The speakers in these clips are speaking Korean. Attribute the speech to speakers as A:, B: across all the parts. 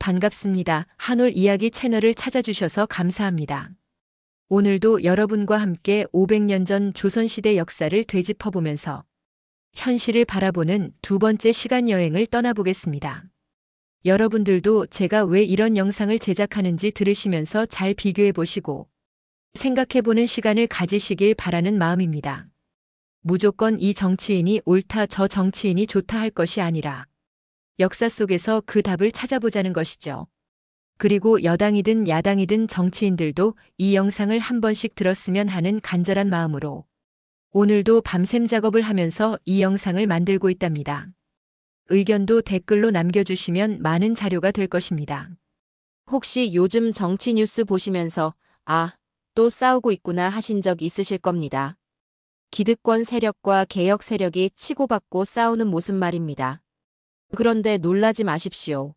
A: 반갑습니다. 한올 이야기 채널을 찾아주셔서 감사합니다. 오늘도 여러분과 함께 500년 전 조선시대 역사를 되짚어보면서 현실을 바라보는 두 번째 시간 여행을 떠나보겠습니다. 여러분들도 제가 왜 이런 영상을 제작하는지 들으시면서 잘 비교해 보시고 생각해 보는 시간을 가지시길 바라는 마음입니다. 무조건 이 정치인이 옳다 저 정치인이 좋다 할 것이 아니라 역사 속에서 그 답을 찾아보자는 것이죠. 그리고 여당이든 야당이든 정치인들도 이 영상을 한 번씩 들었으면 하는 간절한 마음으로 오늘도 밤샘 작업을 하면서 이 영상을 만들고 있답니다. 의견도 댓글로 남겨주시면 많은 자료가 될 것입니다.
B: 혹시 요즘 정치 뉴스 보시면서 아, 또 싸우고 있구나 하신 적 있으실 겁니다. 기득권 세력과 개혁 세력이 치고받고 싸우는 모습 말입니다. 그런데 놀라지 마십시오.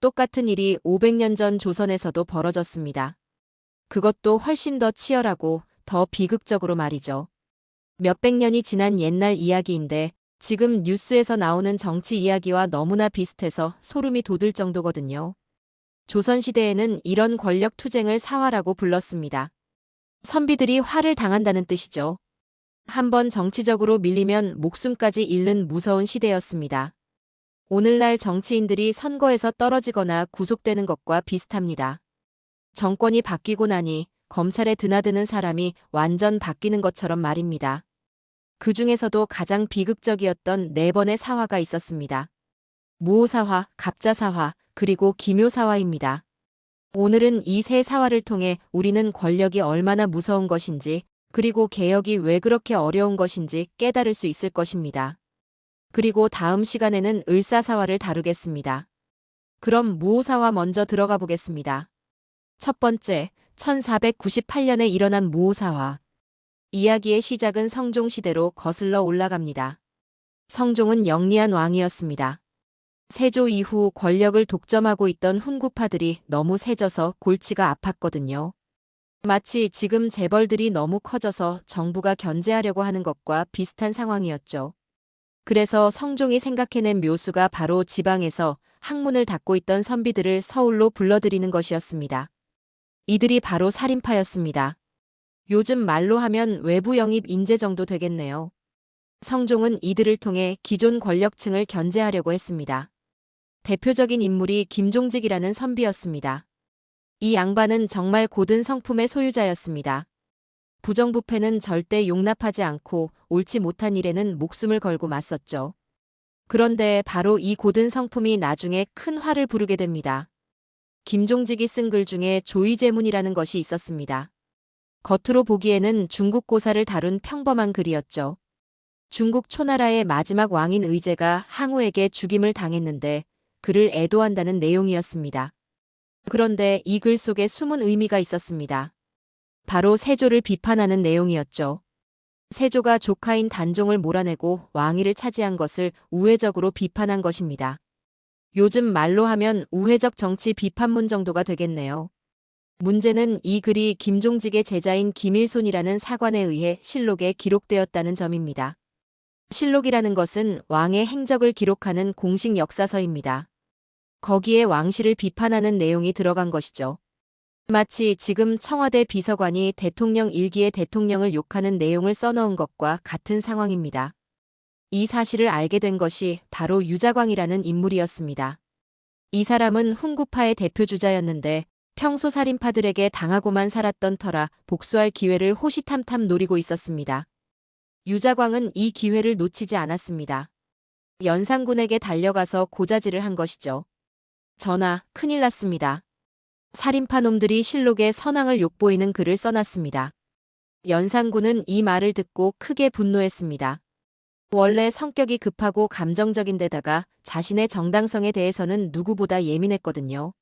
B: 똑같은 일이 500년 전 조선에서도 벌어졌습니다. 그것도 훨씬 더 치열하고 더 비극적으로 말이죠. 몇백 년이 지난 옛날 이야기인데 지금 뉴스에서 나오는 정치 이야기와 너무나 비슷해서 소름이 돋을 정도거든요. 조선시대에는 이런 권력 투쟁을 사화라고 불렀습니다. 선비들이 화를 당한다는 뜻이죠. 한번 정치적으로 밀리면 목숨까지 잃는 무서운 시대였습니다. 오늘날 정치인들이 선거에서 떨어지거나 구속되는 것과 비슷합니다. 정권이 바뀌고 나니 검찰에 드나드는 사람이 완전 바뀌는 것처럼 말입니다. 그 중에서도 가장 비극적이었던 네 번의 사화가 있었습니다. 무호사화, 갑자사화, 그리고 기묘사화입니다. 오늘은 이 세 사화를 통해 우리는 권력이 얼마나 무서운 것인지, 그리고 개혁이 왜 그렇게 어려운 것인지 깨달을 수 있을 것입니다. 그리고 다음 시간에는 을사사화를 다루겠습니다. 그럼 무호사화 먼저 들어가 보겠습니다. 첫 번째, 1498년에 일어난 무호사화. 이야기의 시작은 성종 시대로 거슬러 올라갑니다. 성종은 영리한 왕이었습니다. 세조 이후 권력을 독점하고 있던 훈구파들이 너무 세져서 골치가 아팠거든요. 마치 지금 재벌들이 너무 커져서 정부가 견제하려고 하는 것과 비슷한 상황이었죠. 그래서 성종이 생각해낸 묘수가 바로 지방에서 학문을 닦고 있던 선비들을 서울로 불러들이는 것이었습니다. 이들이 바로 살인파였습니다. 요즘 말로 하면 외부 영입 인재 정도 되겠네요. 성종은 이들을 통해 기존 권력층을 견제하려고 했습니다. 대표적인 인물이 김종직이라는 선비였습니다. 이 양반은 정말 고든 성품의 소유자였습니다. 부정부패는 절대 용납하지 않고 옳지 못한 일에는 목숨을 걸고 맞섰죠. 그런데 바로 이 고든 성품이 나중에 큰 화를 부르게 됩니다. 김종직이 쓴 글 중에 조의제문이라는 것이 있었습니다. 겉으로 보기에는 중국 고사를 다룬 평범한 글이었죠. 중국 초나라의 마지막 왕인 의제가 항우에게 죽임을 당했는데 그를 애도한다는 내용이었습니다. 그런데 이 글 속에 숨은 의미가 있었습니다. 바로 세조를 비판하는 내용이었죠. 세조가 조카인 단종을 몰아내고 왕위를 차지한 것을 우회적으로 비판한 것입니다. 요즘 말로 하면 우회적 정치 비판문 정도가 되겠네요. 문제는 이 글이 김종직의 제자인 김일손이라는 사관에 의해 실록에 기록되었다는 점입니다. 실록이라는 것은 왕의 행적을 기록하는 공식 역사서입니다. 거기에 왕실을 비판하는 내용이 들어간 것이죠. 마치 지금 청와대 비서관이 대통령 일기에 대통령을 욕하는 내용을 써넣은 것과 같은 상황입니다. 이 사실을 알게 된 것이 바로 유자광이라는 인물이었습니다. 이 사람은 훈구파의 대표주자였는데 평소 살인파들에게 당하고만 살았던 터라 복수할 기회를 호시탐탐 노리고 있었습니다. 유자광은 이 기회를 놓치지 않았습니다. 연산군에게 달려가서 고자질을 한 것이죠. 전하, 큰일 났습니다. 살인파 놈들이 실록에 선왕을 욕보이는 글을 써놨습니다. 연산군은 이 말을 듣고 크게 분노했습니다. 원래 성격이 급하고 감정적인 데다가 자신의 정당성에 대해서는 누구보다 예민했거든요.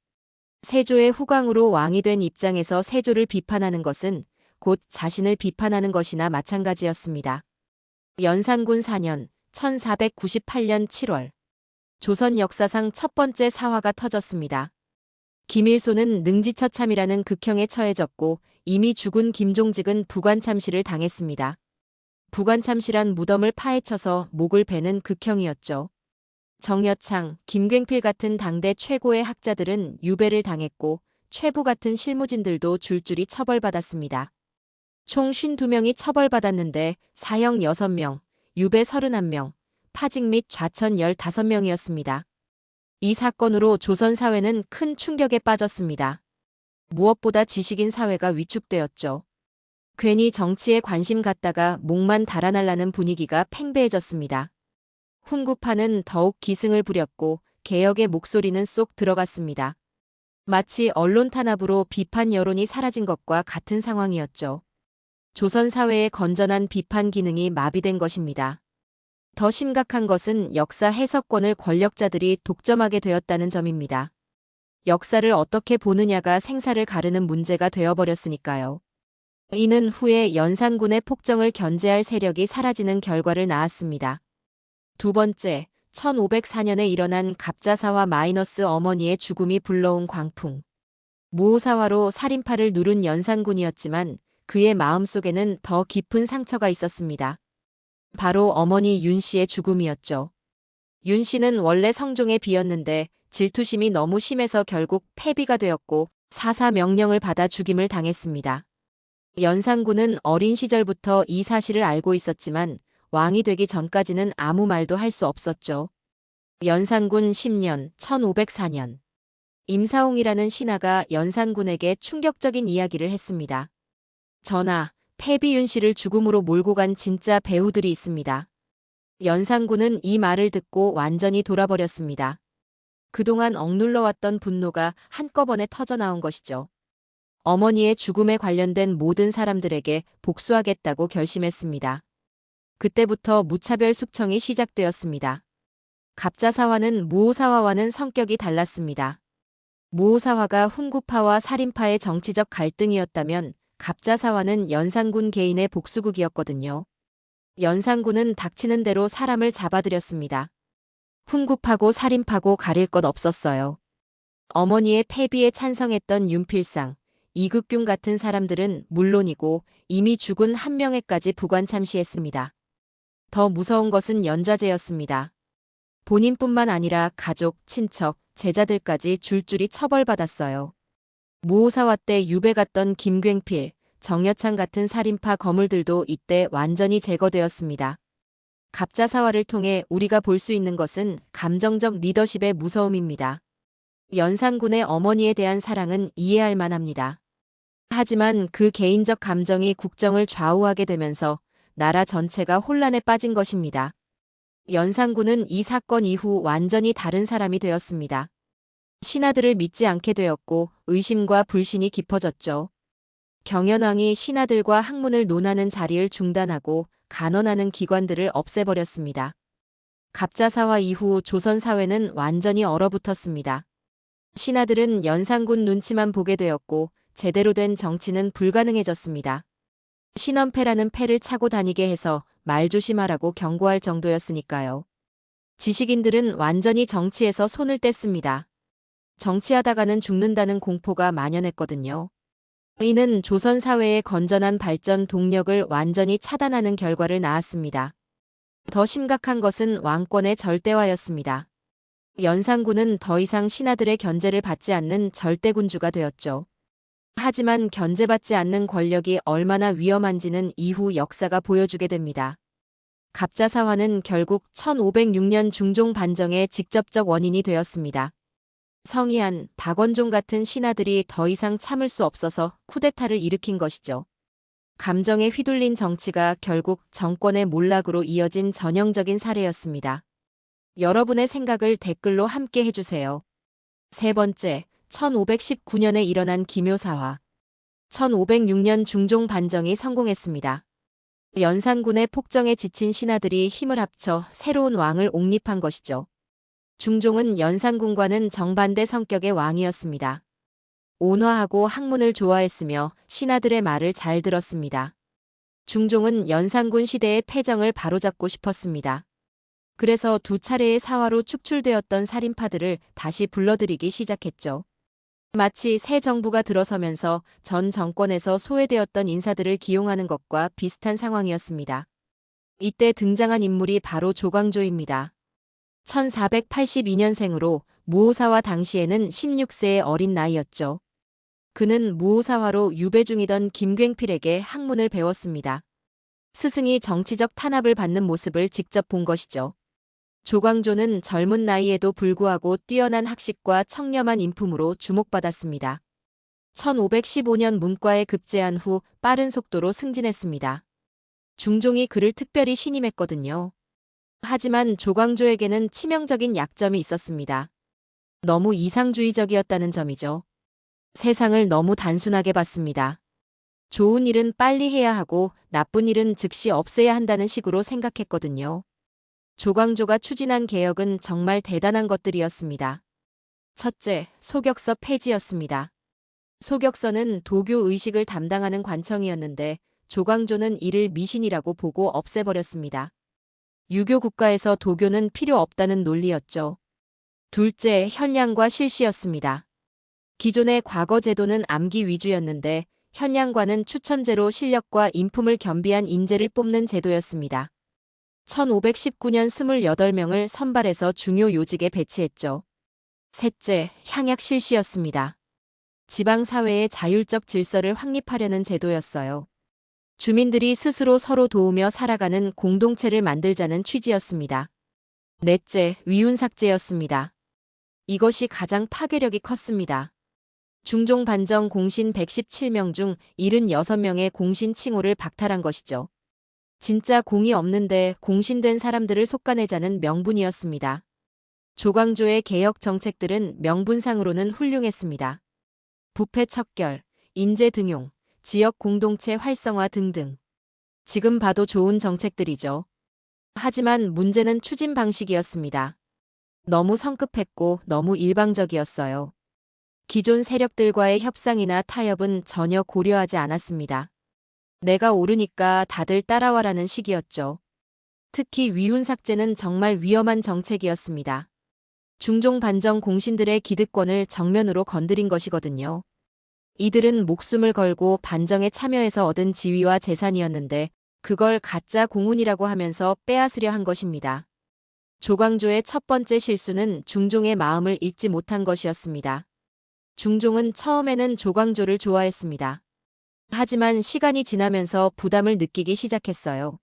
B: 세조의 후광으로 왕이 된 입장에서 세조를 비판하는 것은 곧 자신을 비판하는 것이나 마찬가지였습니다. 연산군 4년 1498년 7월 조선 역사상 첫 번째 사화가 터졌습니다. 김일소는 능지처참이라는 극형에 처해졌고 이미 죽은 김종직은 부관참시를 당했습니다. 부관참시란 무덤을 파헤쳐서 목을 베는 극형이었죠. 정여창, 김굉필 같은 당대 최고의 학자들은 유배를 당했고 최부 같은 실무진들도 줄줄이 처벌받았습니다. 총 52명이 처벌받았는데 사형 6명, 유배 31명, 파직 및 좌천 15명이었습니다. 이 사건으로 조선 사회는 큰 충격에 빠졌습니다. 무엇보다 지식인 사회가 위축되었죠. 괜히 정치에 관심 갖다가 목만 달아날라는 분위기가 팽배해졌습니다. 훈구파는 더욱 기승을 부렸고 개혁의 목소리는 쏙 들어갔습니다. 마치 언론 탄압으로 비판 여론이 사라진 것과 같은 상황이었죠. 조선 사회의 건전한 비판 기능이 마비된 것입니다. 더 심각한 것은 역사 해석권을 권력자들이 독점하게 되었다는 점입니다. 역사를 어떻게 보느냐가 생사를 가르는 문제가 되어버렸으니까요. 이는 후에 연산군의 폭정을 견제할 세력이 사라지는 결과를 낳았습니다. 두 번째, 1504년에 일어난 갑자사화 마이너스 어머니의 죽음이 불러온 광풍. 무호사화로 살인파를 누른 연산군이었지만 그의 마음속에는 더 깊은 상처가 있었습니다. 바로 어머니 윤 씨의 죽음이었죠. 윤 씨는 원래 성종의 비였는데 질투심이 너무 심해서 결국 폐비가 되었고 사사 명령을 받아 죽임을 당했습니다. 연산군은 어린 시절부터 이 사실을 알고 있었지만 왕이 되기 전까지는 아무 말도 할 수 없었죠. 연산군 10년 1504년 임사홍이라는 신하가 연산군에게 충격적인 이야기를 했습니다. 전하, 폐비윤 씨를 죽음으로 몰고 간 진짜 배우들이 있습니다. 연산군은 이 말을 듣고 완전히 돌아버렸습니다. 그동안 억눌러왔던 분노가 한꺼번에 터져나온 것이죠. 어머니의 죽음에 관련된 모든 사람들에게 복수하겠다고 결심했습니다. 그때부터 무차별 숙청이 시작되었습니다. 갑자사화는 무호사화와는 성격이 달랐습니다. 무호사화가 훈구파와 살인파의 정치적 갈등이었다면 갑자사화는 연산군 개인의 복수극이었거든요. 연산군은 닥치는 대로 사람을 잡아들였습니다. 훈구파고 살인파고 가릴 것 없었어요. 어머니의 폐비에 찬성했던 윤필상, 이극균 같은 사람들은 물론이고 이미 죽은 한 명에까지 부관 참시했습니다. 더 무서운 것은 연좌제였습니다. 본인뿐만 아니라 가족, 친척, 제자들까지 줄줄이 처벌받았어요. 무호사화 때 유배 갔던 김굉필, 정여창 같은 살인파 거물들도 이때 완전히 제거되었습니다. 갑자사화를 통해 우리가 볼 수 있는 것은 감정적 리더십의 무서움입니다. 연산군의 어머니에 대한 사랑은 이해할 만합니다. 하지만 그 개인적 감정이 국정을 좌우하게 되면서 나라 전체가 혼란에 빠진 것입니다. 연산군은 이 사건 이후 완전히 다른 사람이 되었습니다. 신하들을 믿지 않게 되었고 의심과 불신이 깊어졌죠. 경연왕이 신하들과 학문을 논하는 자리를 중단하고 간언하는 기관들을 없애버렸습니다. 갑자사화 이후 조선 사회는 완전히 얼어붙었습니다. 신하들은 연산군 눈치만 보게 되었고 제대로 된 정치는 불가능해졌습니다. 신원패라는 패를 차고 다니게 해서 말 조심하라고 경고할 정도였으니까요. 지식인들은 완전히 정치에서 손을 뗐습니다. 정치하다가는 죽는다는 공포가 만연했거든요. 이는 조선 사회의 건전한 발전 동력을 완전히 차단하는 결과를 낳았습니다. 더 심각한 것은 왕권의 절대화였습니다. 연산군은 더 이상 신하들의 견제를 받지 않는 절대군주가 되었죠. 하지만 견제받지 않는 권력이 얼마나 위험한지는 이후 역사가 보여주게 됩니다. 갑자사화는 결국 1506년 중종 반정의 직접적 원인이 되었습니다. 성희안, 박원종 같은 신하들이 더 이상 참을 수 없어서 쿠데타를 일으킨 것이죠. 감정에 휘둘린 정치가 결국 정권의 몰락으로 이어진 전형적인 사례였습니다. 여러분의 생각을 댓글로 함께 해주세요. 세 번째, 1519년에 일어난 기묘사화. 1506년 중종 반정이 성공했습니다. 연산군의 폭정에 지친 신하들이 힘을 합쳐 새로운 왕을 옹립한 것이죠. 중종은 연산군과는 정반대 성격의 왕이었습니다. 온화하고 학문을 좋아했으며 신하들의 말을 잘 들었습니다. 중종은 연산군 시대의 패정을 바로잡고 싶었습니다. 그래서 두 차례의 사화로 축출되었던 살인파들을 다시 불러들이기 시작했죠. 마치 새 정부가 들어서면서 전 정권에서 소외되었던 인사들을 기용하는 것과 비슷한 상황이었습니다. 이때 등장한 인물이 바로 조광조입니다. 1482년생으로 무오사화 당시에는 16세의 어린 나이였죠. 그는 무오사화로 유배 중이던 김굉필에게 학문을 배웠습니다. 스승이 정치적 탄압을 받는 모습을 직접 본 것이죠. 조광조는 젊은 나이에도 불구하고 뛰어난 학식과 청렴한 인품으로 주목받았습니다. 1515년 문과에 급제한 후 빠른 속도로 승진했습니다. 중종이 그를 특별히 신임했거든요. 하지만 조광조에게는 치명적인 약점이 있었습니다. 너무 이상주의적이었다는 점이죠. 세상을 너무 단순하게 봤습니다. 좋은 일은 빨리 해야 하고 나쁜 일은 즉시 없애야 한다는 식으로 생각했거든요. 조광조가 추진한 개혁은 정말 대단한 것들이었습니다. 첫째, 소격서 폐지였습니다. 소격서는 도교 의식을 담당하는 관청이었는데 조광조는 이를 미신이라고 보고 없애버렸습니다. 유교 국가에서 도교는 필요 없다는 논리였죠. 둘째, 현량과 실시였습니다. 기존의 과거 제도는 암기 위주였는데 현량과는 추천제로 실력과 인품을 겸비한 인재를 뽑는 제도였습니다. 1519년 28명을 선발해서 중요 요직에 배치했죠. 셋째, 향약 실시였습니다. 지방사회의 자율적 질서를 확립하려는 제도였어요. 주민들이 스스로 서로 도우며 살아가는 공동체를 만들자는 취지였습니다. 넷째, 위훈 삭제였습니다. 이것이 가장 파괴력이 컸습니다. 중종 반정 공신 117명 중 76명의 공신 칭호를 박탈한 것이죠. 진짜 공이 없는데 공신된 사람들을 속아내자는 명분이었습니다. 조광조의 개혁 정책들은 명분상으로는 훌륭했습니다. 부패 척결, 인재 등용, 지역 공동체 활성화 등등. 지금 봐도 좋은 정책들이죠. 하지만 문제는 추진 방식이었습니다. 너무 성급했고 너무 일방적이었어요. 기존 세력들과의 협상이나 타협은 전혀 고려하지 않았습니다. 내가 오르니까 다들 따라와라는 식이었죠. 특히 위훈 삭제는 정말 위험한 정책이었습니다. 중종 반정 공신들의 기득권을 정면으로 건드린 것이거든요. 이들은 목숨을 걸고 반정에 참여해서 얻은 지위와 재산이었는데 그걸 가짜 공운이라고 하면서 빼앗으려 한 것입니다. 조광조의 첫 번째 실수는 중종의 마음을 읽지 못한 것이었습니다. 중종은 처음에는 조광조를 좋아했습니다. 하지만 시간이 지나면서 부담을 느끼기 시작했어요.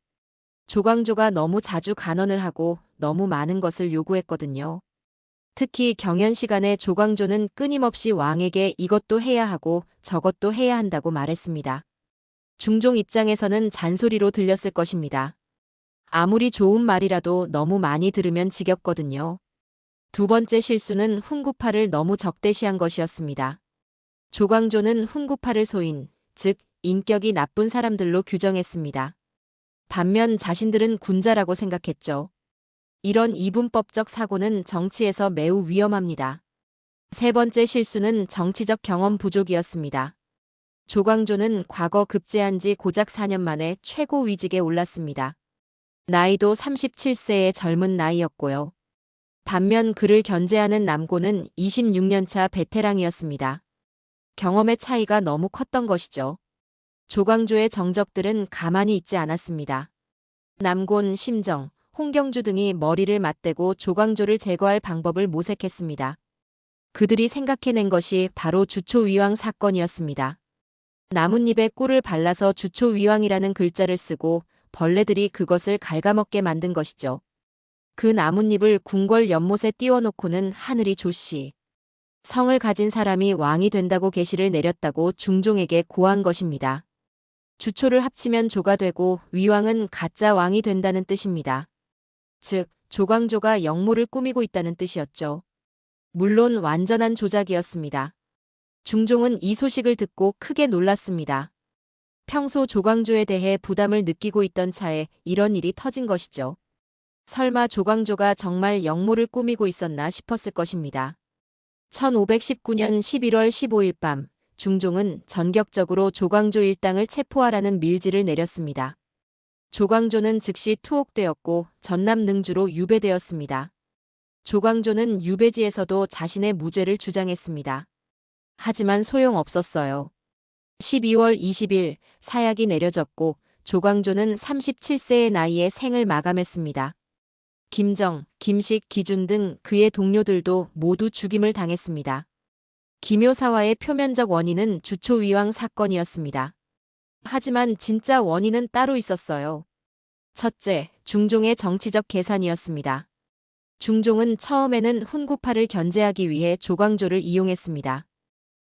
B: 조광조가 너무 자주 간언을 하고 너무 많은 것을 요구했거든요. 특히 경연 시간에 조광조는 끊임없이 왕에게 이것도 해야 하고 저것도 해야 한다고 말했습니다. 중종 입장에서는 잔소리로 들렸을 것입니다. 아무리 좋은 말이라도 너무 많이 들으면 지겹거든요. 두 번째 실수는 훈구파를 너무 적대시한 것이었습니다. 조광조는 훈구파를 소인, 즉 인격이 나쁜 사람들로 규정했습니다. 반면 자신들은 군자라고 생각했죠. 이런 이분법적 사고는 정치에서 매우 위험합니다. 세 번째 실수는 정치적 경험 부족이었습니다. 조광조는 과거 급제한 지 고작 4년 만에 최고 위직에 올랐습니다. 나이도 37세의 젊은 나이였고요. 반면 그를 견제하는 남고는 26년차 베테랑이었습니다. 경험의 차이가 너무 컸던 것이죠. 조광조의 정적들은 가만히 있지 않았습니다. 남곤, 심정, 홍경주 등이 머리를 맞대고 조광조를 제거할 방법을 모색했습니다. 그들이 생각해낸 것이 바로 주초위왕 사건이었습니다. 나뭇잎에 꿀을 발라서 주초위왕이라는 글자를 쓰고 벌레들이 그것을 갉아먹게 만든 것이죠. 그 나뭇잎을 궁궐 연못에 띄워놓고는 하늘이 조씨. 성을 가진 사람이 왕이 된다고 계시를 내렸다고 중종에게 고한 것입니다. 주초를 합치면 조가 되고 위왕은 가짜 왕이 된다는 뜻입니다. 즉, 조광조가 역모를 꾸미고 있다는 뜻이었죠. 물론 완전한 조작이었습니다. 중종은 이 소식을 듣고 크게 놀랐습니다. 평소 조광조에 대해 부담을 느끼고 있던 차에 이런 일이 터진 것이죠. 설마 조광조가 정말 역모를 꾸미고 있었나 싶었을 것입니다. 1519년 11월 15일 밤 중종은 전격적으로 조광조 일당을 체포하라는 밀지를 내렸습니다. 조광조는 즉시 투옥되었고 전남 능주로 유배되었습니다. 조광조는 유배지에서도 자신의 무죄를 주장했습니다. 하지만 소용없었어요. 12월 20일 사약이 내려졌고 조광조는 37세의 나이에 생을 마감했습니다. 김정, 김식, 기준 등 그의 동료들도 모두 죽임을 당했습니다. 기묘사화의 표면적 원인은 주초위왕 사건이었습니다. 하지만 진짜 원인은 따로 있었어요. 첫째, 중종의 정치적 계산이었습니다. 중종은 처음에는 훈구파를 견제하기 위해 조광조를 이용했습니다.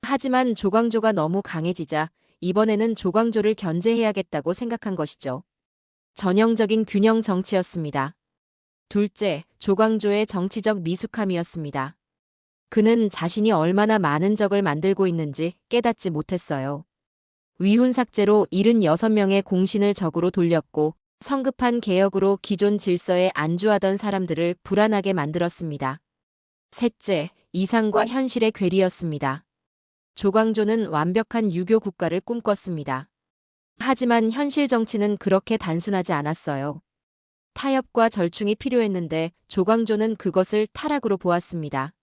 B: 하지만 조광조가 너무 강해지자 이번에는 조광조를 견제해야겠다고 생각한 것이죠. 전형적인 균형 정치였습니다. 둘째, 조광조의 정치적 미숙함이었습니다. 그는 자신이 얼마나 많은 적을 만들고 있는지 깨닫지 못했어요. 위훈 삭제로 76명의 공신을 적으로 돌렸고 성급한 개혁으로 기존 질서에 안주하던 사람들을 불안하게 만들었습니다. 셋째, 이상과 현실의 괴리였습니다. 조광조는 완벽한 유교 국가를 꿈꿨습니다. 하지만 현실 정치는 그렇게 단순하지 않았어요. 타협과 절충이 필요했는데 조광조는 그것을 타락으로 보았습니다.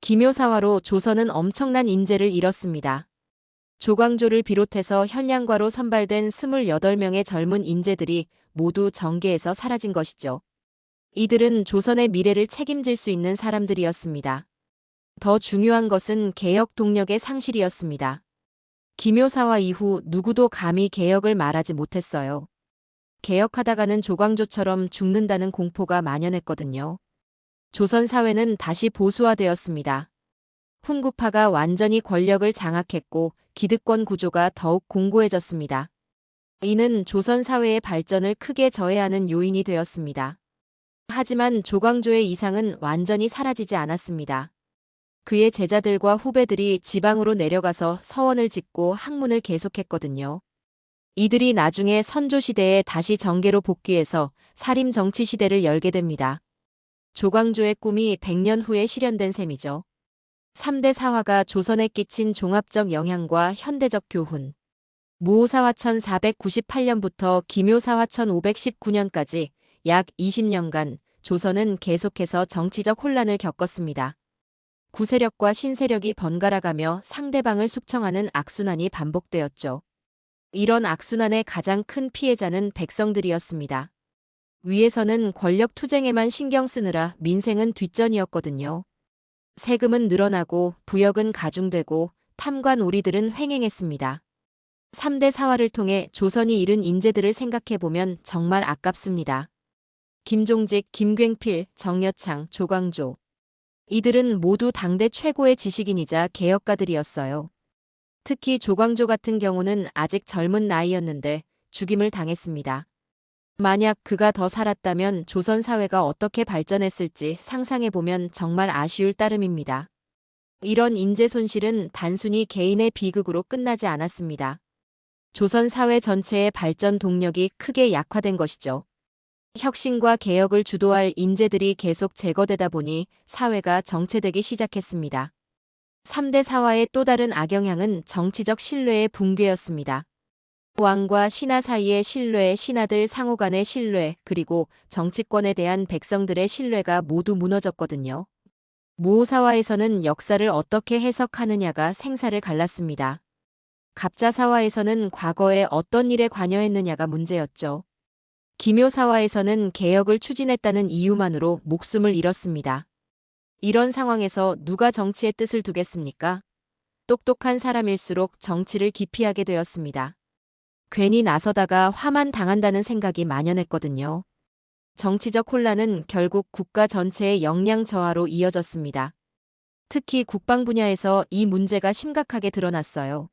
B: 기묘사화로 조선은 엄청난 인재를 잃었습니다. 조광조를 비롯해서 현량과로 선발된 28명의 젊은 인재들이 모두 정계에서 사라진 것이죠. 이들은 조선의 미래를 책임질 수 있는 사람들이었습니다. 더 중요한 것은 개혁 동력의 상실이었습니다. 기묘사화 이후 누구도 감히 개혁을 말하지 못했어요. 개혁하다가는 조광조처럼 죽는다는 공포가 만연했거든요. 조선 사회는 다시 보수화되었습니다. 훈구파가 완전히 권력을 장악했고 기득권 구조가 더욱 공고해졌습니다. 이는 조선 사회의 발전을 크게 저해하는 요인이 되었습니다. 하지만 조광조의 이상은 완전히 사라지지 않았습니다. 그의 제자들과 후배들이 지방으로 내려가서 서원을 짓고 학문을 계속했거든요. 이들이 나중에 선조 시대에 다시 정계로 복귀해서 사림 정치 시대를 열게 됩니다. 조광조의 꿈이 100년 후에 실현된 셈이죠. 3대 사화가 조선에 끼친 종합적 영향과 현대적 교훈. 무호사화 1498년부터 기묘사화 1519년까지 약 20년간 조선은 계속해서 정치적 혼란을 겪었습니다. 구세력과 신세력이 번갈아가며 상대방을 숙청하는 악순환이 반복되었죠. 이런 악순환의 가장 큰 피해자는 백성들이었습니다. 위에서는 권력 투쟁에만 신경 쓰느라 민생은 뒷전이었거든요. 세금은 늘어나고 부역은 가중되고 탐관 오리들은 횡행했습니다. 3대 사화를 통해 조선이 잃은 인재들을 생각해보면 정말 아깝습니다. 김종직, 김굉필, 정여창, 조광조. 이들은 모두 당대 최고의 지식인이자 개혁가들이었어요. 특히 조광조 같은 경우는 아직 젊은 나이였는데 죽임을 당했습니다. 만약 그가 더 살았다면 조선 사회가 어떻게 발전했을지 상상해보면 정말 아쉬울 따름입니다. 이런 인재 손실은 단순히 개인의 비극으로 끝나지 않았습니다. 조선 사회 전체의 발전 동력이 크게 약화된 것이죠. 혁신과 개혁을 주도할 인재들이 계속 제거되다 보니 사회가 정체되기 시작했습니다. 3대 사화의 또 다른 악영향은 정치적 신뢰의 붕괴였습니다. 왕과 신하 사이의 신뢰, 신하들 상호 간의 신뢰, 그리고 정치권에 대한 백성들의 신뢰가 모두 무너졌거든요. 무호사화에서는 역사를 어떻게 해석하느냐가 생사를 갈랐습니다. 갑자사화에서는 과거에 어떤 일에 관여했느냐가 문제였죠. 기묘사화에서는 개혁을 추진했다는 이유만으로 목숨을 잃었습니다. 이런 상황에서 누가 정치의 뜻을 두겠습니까? 똑똑한 사람일수록 정치를 기피하게 되었습니다. 괜히 나서다가 화만 당한다는 생각이 만연했거든요. 정치적 혼란은 결국 국가 전체의 역량 저하로 이어졌습니다. 특히 국방 분야에서 이 문제가 심각하게 드러났어요.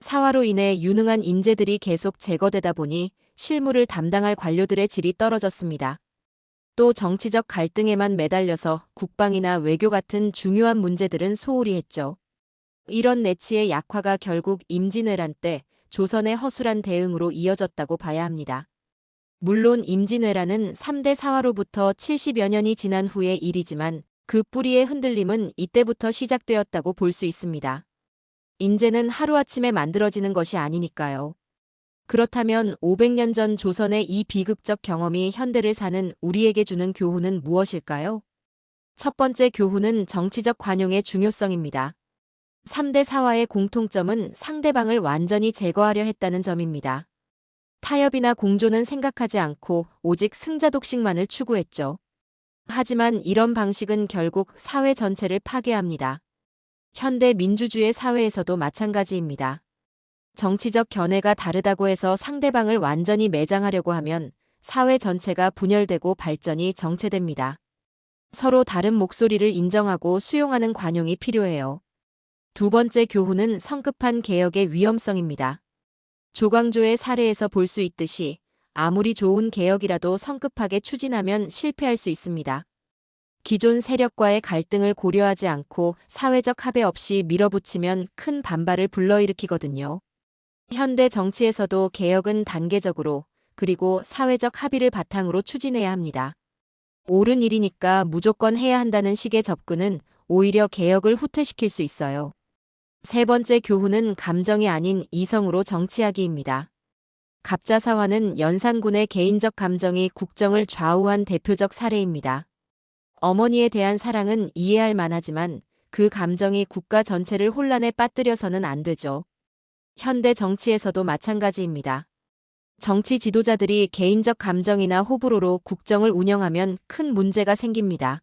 B: 사화로 인해 유능한 인재들이 계속 제거되다 보니 실무를 담당할 관료들의 질이 떨어졌습니다. 또 정치적 갈등에만 매달려서 국방이나 외교 같은 중요한 문제들은 소홀히 했죠. 이런 내치의 약화가 결국 임진왜란 때 조선의 허술한 대응으로 이어졌다고 봐야 합니다. 물론 임진왜란은 3대 사화로부터 70여 년이 지난 후의 일이지만 그 뿌리의 흔들림은 이때부터 시작되었다고 볼 수 있습니다. 인재는 하루아침에 만들어지는 것이 아니니까요. 그렇다면 500년 전 조선의 이 비극적 경험이 현대를 사는 우리에게 주는 교훈은 무엇일까요? 첫 번째 교훈은 정치적 관용의 중요성입니다. 3대 사화의 공통점은 상대방을 완전히 제거하려 했다는 점입니다. 타협이나 공조는 생각하지 않고 오직 승자 독식만을 추구했죠. 하지만 이런 방식은 결국 사회 전체를 파괴합니다. 현대 민주주의 사회에서도 마찬가지입니다. 정치적 견해가 다르다고 해서 상대방을 완전히 매장하려고 하면 사회 전체가 분열되고 발전이 정체됩니다. 서로 다른 목소리를 인정하고 수용하는 관용이 필요해요. 두 번째 교훈은 성급한 개혁의 위험성입니다. 조광조의 사례에서 볼 수 있듯이 아무리 좋은 개혁이라도 성급하게 추진하면 실패할 수 있습니다. 기존 세력과의 갈등을 고려하지 않고 사회적 합의 없이 밀어붙이면 큰 반발을 불러일으키거든요. 현대 정치에서도 개혁은 단계적으로 그리고 사회적 합의를 바탕으로 추진해야 합니다. 옳은 일이니까 무조건 해야 한다는 식의 접근은 오히려 개혁을 후퇴시킬 수 있어요. 세 번째 교훈은 감정이 아닌 이성으로 정치하기입니다. 갑자사화는 연산군의 개인적 감정이 국정을 좌우한 대표적 사례입니다. 어머니에 대한 사랑은 이해할 만하지만 그 감정이 국가 전체를 혼란에 빠뜨려서는 안 되죠. 현대 정치에서도 마찬가지입니다. 정치 지도자들이 개인적 감정이나 호불호로 국정을 운영하면 큰 문제가 생깁니다.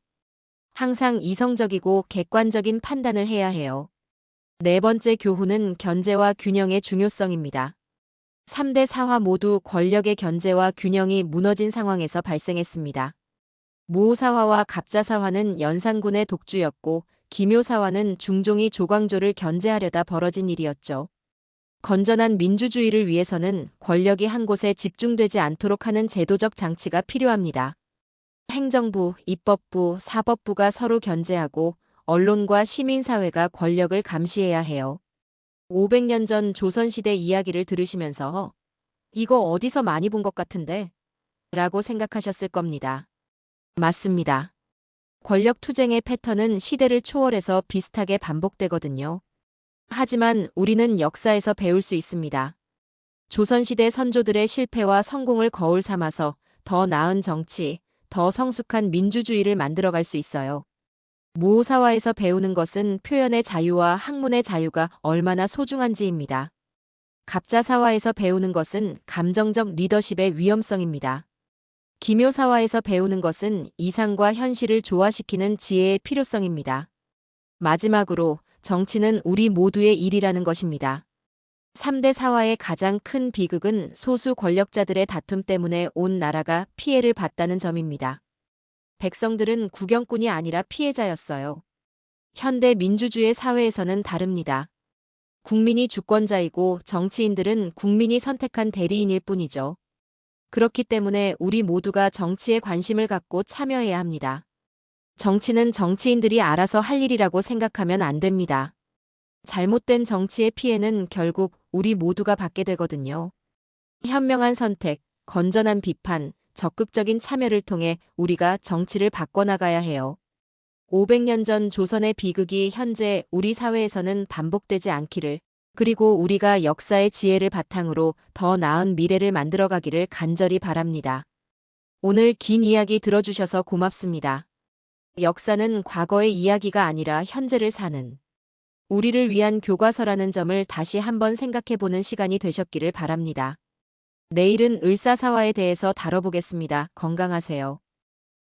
B: 항상 이성적이고 객관적인 판단을 해야 해요. 네 번째 교훈은 견제와 균형의 중요성입니다. 3대 사화 모두 권력의 견제와 균형이 무너진 상황에서 발생했습니다. 무호사화와 갑자사화는 연산군의 독주였고 기묘사화는 중종이 조광조를 견제하려다 벌어진 일이었죠. 건전한 민주주의를 위해서는 권력이 한 곳에 집중되지 않도록 하는 제도적 장치가 필요합니다. 행정부, 입법부, 사법부가 서로 견제하고 언론과 시민사회가 권력을 감시해야 해요. 500년 전 조선시대 이야기를 들으시면서 이거 어디서 많이 본 것 같은데? 라고 생각하셨을 겁니다. 맞습니다. 권력 투쟁의 패턴은 시대를 초월해서 비슷하게 반복되거든요. 하지만 우리는 역사에서 배울 수 있습니다. 조선시대 선조들의 실패와 성공을 거울 삼아서 더 나은 정치, 더 성숙한 민주주의를 만들어갈 수 있어요. 무호사화에서 배우는 것은 표현의 자유와 학문의 자유가 얼마나 소중한지입니다. 갑자사화에서 배우는 것은 감정적 리더십의 위험성입니다. 기묘사화에서 배우는 것은 이상과 현실을 조화시키는 지혜의 필요성입니다. 마지막으로 정치는 우리 모두의 일이라는 것입니다. 3대 사화의 가장 큰 비극은 소수 권력자들의 다툼 때문에 온 나라가 피해를 봤다는 점입니다. 백성들은 구경꾼이 아니라 피해자였어요. 현대 민주주의 사회에서는 다릅니다. 국민이 주권자이고 정치인들은 국민이 선택한 대리인일 뿐이죠. 그렇기 때문에 우리 모두가 정치에 관심을 갖고 참여해야 합니다. 정치는 정치인들이 알아서 할 일이라고 생각하면 안 됩니다. 잘못된 정치의 피해는 결국 우리 모두가 받게 되거든요. 현명한 선택, 건전한 비판, 적극적인 참여를 통해 우리가 정치를 바꿔나가야 해요. 500년 전 조선의 비극이 현재 우리 사회에서는 반복되지 않기를, 그리고 우리가 역사의 지혜를 바탕으로 더 나은 미래를 만들어가기를 간절히 바랍니다. 오늘 긴 이야기 들어주셔서 고맙습니다. 역사는 과거의 이야기가 아니라 현재를 사는 우리를 위한 교과서라는 점을 다시 한번 생각해보는 시간이 되셨기를 바랍니다. 내일은 을사사화에 대해서 다뤄보겠습니다. 건강하세요.